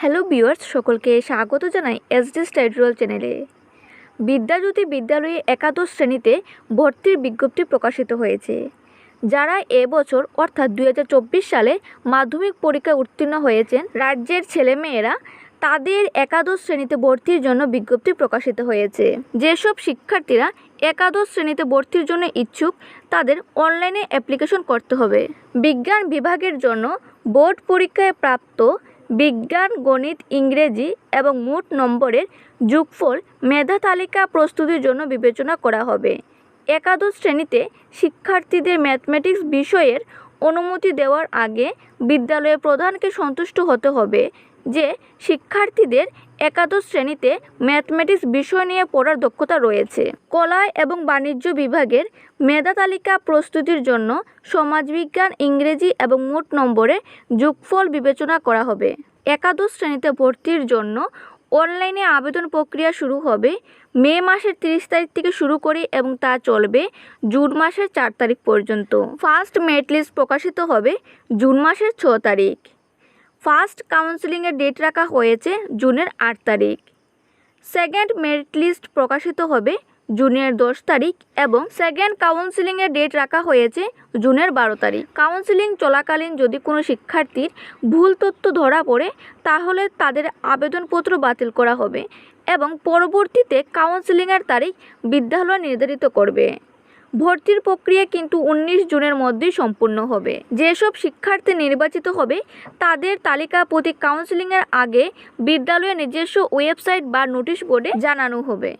Hello viewers, সকলকে স্বাগত জানাই এসডি স্টাইডুয়াল চ্যানেলে। বিদ্যাজ্যোতি বিদ্যালয়ে একাদশ শ্রেণীতে ভর্তির বিজ্ঞপ্তি প্রকাশিত হয়েছে। যারা এবছর অর্থাৎ দু হাজার চব্বিশ সালে মাধ্যমিক পরীক্ষায় উত্তীর্ণ হয়েছেন, রাজ্যের ছেলেমেয়েরা, তাদের একাদশ শ্রেণীতে ভর্তির জন্য বিজ্ঞপ্তি প্রকাশিত হয়েছে। যেসব শিক্ষার্থীরা একাদশ শ্রেণীতে ভর্তির জন্য ইচ্ছুক, তাদের অনলাইনে অ্যাপ্লিকেশন করতে হবে। বিজ্ঞান বিভাগের জন্য বোর্ড পরীক্ষায় প্রাপ্ত বিজ্ঞান, গণিত, ইংরেজি এবং মোট নম্বরের যুগফল মেধা তালিকা প্রস্তুতির জন্য বিবেচনা করা হবে। একাদশ শ্রেণীতে শিক্ষার্থীদের ম্যাথমেটিক্স বিষয়ের অনুমতি দেওয়ার আগে বিদ্যালয়ের প্রধানকে সন্তুষ্ট হতে হবে যে শিক্ষার্থীদের একাদশ শ্রেণীতে ম্যাথমেটিক্স বিষয় নিয়ে পড়ার দক্ষতা রয়েছে। কলা এবং বাণিজ্য বিভাগের মেধা তালিকা প্রস্তুতির জন্য সমাজবিজ্ঞান, ইংরেজি এবং মোট নম্বরে যোগফল বিবেচনা করা হবে। একাদশ শ্রেণীতে ভর্তির জন্য অনলাইনে আবেদন প্রক্রিয়া শুরু হবে মে মাসের তিরিশ তারিখ থেকে শুরু করে এবং তা চলবে জুন মাসের চার তারিখ পর্যন্ত। ফার্স্ট মেট লিস্ট প্রকাশিত হবে জুন মাসের ছ তারিখ। ফার্স্ট কাউন্সিলিংয়ের ডেট রাখা হয়েছে জুনের আট তারিখ। সেকেন্ড মেরিট লিস্ট প্রকাশিত হবে জুনের দশ তারিখ এবং সেকেন্ড কাউন্সিলিংয়ের ডেট রাখা হয়েছে জুনের বারো তারিখ। কাউন্সিলিং চলাকালীন যদি কোনো শিক্ষার্থীর ভুল তথ্য ধরা পড়ে, তাহলে তাদের আবেদনপত্র বাতিল করা হবে এবং পরবর্তীতে কাউন্সিলিংয়ের তারিখ বিদ্যালয় নির্ধারিত করবে। ভর্তির প্রক্রিয়া কিন্তু উনিশ জুনের মধ্যেই সম্পূর্ণ হবে। যেসব শিক্ষার্থী নির্বাচিত হবে, তাদের তালিকা প্রতি কাউন্সিলিংয়ের আগে বিদ্যালয়ের নিজস্ব ওয়েবসাইট বা নোটিশ বোর্ডে জানানো হবে।